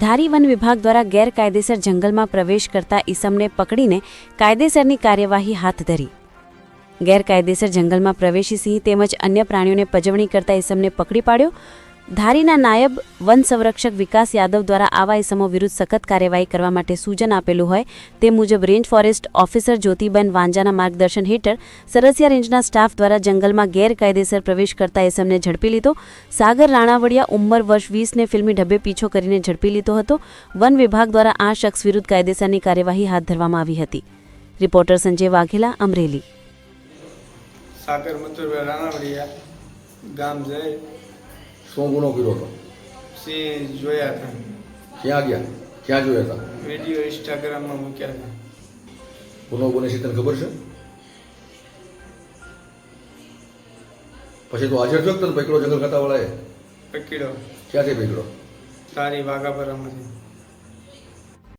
ધારી one વિભાગ દ્વારા ગેરકાયદેસર જંગલમાં પ્રવેશ કરતા ઈસમને પકડીને કાયદેસરની કાર્યવાહી હાથ ધરી. ગેરકાયદેસર જંગલમાં પ્રવેશી સિંહ તેમજ અન્ય પ્રાણીઓને પજવણી કરતા ઈસમને પકડી પાડ્યો. ધારીના નાયબ વન સંરક્ષક વિકાસ યાદવ દ્વારા આવા ઈસમો વિરુદ્ધ સખત કાર્યવાહી કરવા માટે સૂચન આપેલું હોય તે મુજબ રેન્જ ફોરેસ્ટ ઓફિસર જ્યોતિબેન વાંજાના માર્ગદર્શન હેઠળ સરસિયા રેન્જના સ્ટાફ દ્વારા જંગલમાં ગેરકાયદેસર પ્રવેશ કરતા એસમને ઝડપી લીધો. સાગર રાણાવડિયા ઉંમર વર્ષ વીસને ફિલ્મી ઢબે પીછો કરીને ઝડપી લીધો હતો. વન વિભાગ દ્વારા આ શખ્સ વિરુદ્ધ કાયદેસરની કાર્યવાહી હાથ ધરવામાં આવી હતી. રિપોર્ટર સંજય વાઘેલા, અમરેલી. સાગર રાણાવડિયા ગામ જય. શું ગુનો કર્યો હતો. સિંહ જોયા હતા. ક્યાં ગયા? ક્યાં જોયા હતા? વીડિયો ઇન્સ્ટાગ્રામમાં મૂક્યા હતા. ગુનો બને છે તને ખબર છે? પછી તો હાજર થયો તને પકડો જંગલ ખાતાવાળાએ પકડ્યો. ક્યાંથી પકડો સારી વાઘાપરામાંથી.